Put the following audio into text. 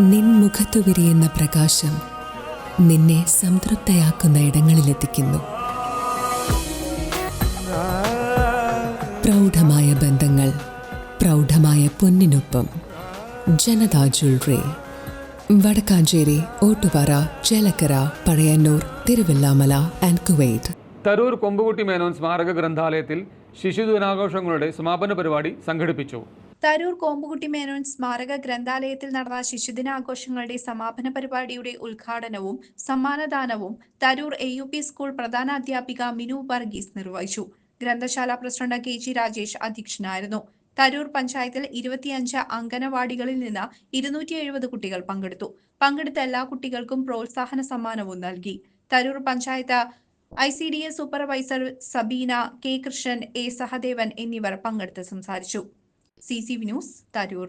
നിൻ മുഖത്തു വിരിയുന്ന പ്രകാശം നിന്നെ സംതൃപ്തയാക്കുന്ന ഇടങ്ങളിലെത്തിക്കുന്നു. പ്രൗഢമായ ബന്ധങ്ങൾ പ്രൗഢമായ പൊന്നിനൊപ്പം. Janatha jewellery Vadakkanchery Ottupara Chelakkara Pazhayannur Thiruvillwamala and Kuwait. Tarur Kombukutty Menon സ്മാരക ഗ്രന്ഥാലയത്തിൽ ശിശുദിനാഘോഷങ്ങളുടെ സമാപന പരിപാടി സംഘടിപ്പിച്ചു. തരൂർ കോമ്പുകുട്ടി മേനോൻ സ്മാരക ഗ്രന്ഥാലയത്തിൽ നടന്ന ശിശുദിനാഘോഷങ്ങളുടെ സമാപന പരിപാടിയുടെ ഉദ്ഘാടനവും സമ്മാനദാനവും Tarur A U P school പ്രധാന അധ്യാപിക മിനു വർഗീസ് നിർവഹിച്ചു. ഗ്രന്ഥശാല പ്രസിഡന്റ് കെ ജി രാജേഷ് അധ്യക്ഷനായിരുന്നു. തരൂർ പഞ്ചായത്തിൽ ഇരുപത്തിയഞ്ച് അംഗനവാടികളിൽ നിന്ന് ഇരുന്നൂറ്റി എഴുപത് കുട്ടികൾ പങ്കെടുത്തു. പങ്കെടുത്ത എല്ലാ കുട്ടികൾക്കും പ്രോത്സാഹന സമ്മാനവും നൽകി. Tharoor panchayat I C D S supervisor Sabeena K Krishnan A Sahadevan എന്നിവർ പങ്കെടുത്ത് സംസാരിച്ചു. C C news Tharoor.